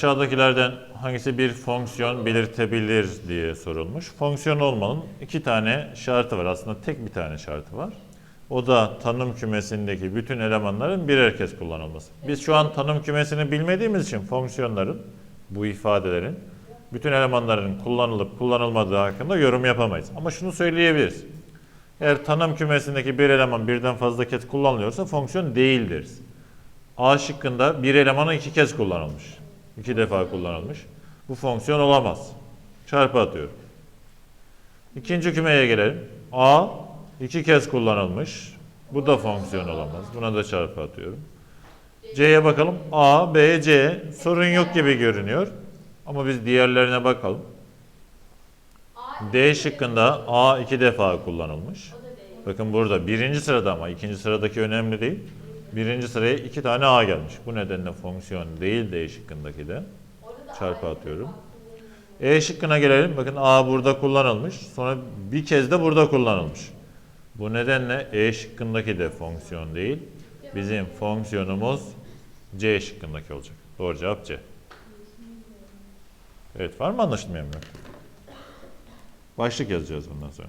Aşağıdakilerden hangisi bir fonksiyon belirtebilir diye sorulmuş. Fonksiyon olmanın iki tane şartı var. Aslında tek bir tane şartı var. O da tanım kümesindeki bütün elemanların birer kez kullanılması. Biz şu an tanım kümesini bilmediğimiz için fonksiyonların, bu ifadelerin, bütün elemanların kullanılıp kullanılmadığı hakkında yorum yapamayız. Ama şunu söyleyebiliriz. Eğer tanım kümesindeki bir eleman birden fazla kez kullanılıyorsa fonksiyon değildir. A şıkkında bir elemanı iki kez kullanılmış. İki defa kullanılmış. Bu fonksiyon olamaz. Çarpı atıyorum. İkinci kümeye gelelim. A iki kez kullanılmış. Bu da fonksiyon olamaz. Buna da çarpı atıyorum. C'ye bakalım. A, B, C. Sorun yok gibi görünüyor. Ama biz diğerlerine bakalım. D şıkkında A iki defa kullanılmış. Bakın burada birinci sırada ama ikinci sıradaki önemli değil. Birinci sıraya iki tane A gelmiş. Bu nedenle fonksiyon değil D şıkkındaki de. Çarpı atıyorum. E şıkkına gelelim. Bakın A burada kullanılmış. Sonra bir kez de burada kullanılmış. Bu nedenle E şıkkındaki de fonksiyon değil. Bizim fonksiyonumuz C şıkkındaki olacak. Doğru cevap C. Evet var mı anlaşılmayan bir? Başlık yazacağız bundan sonra.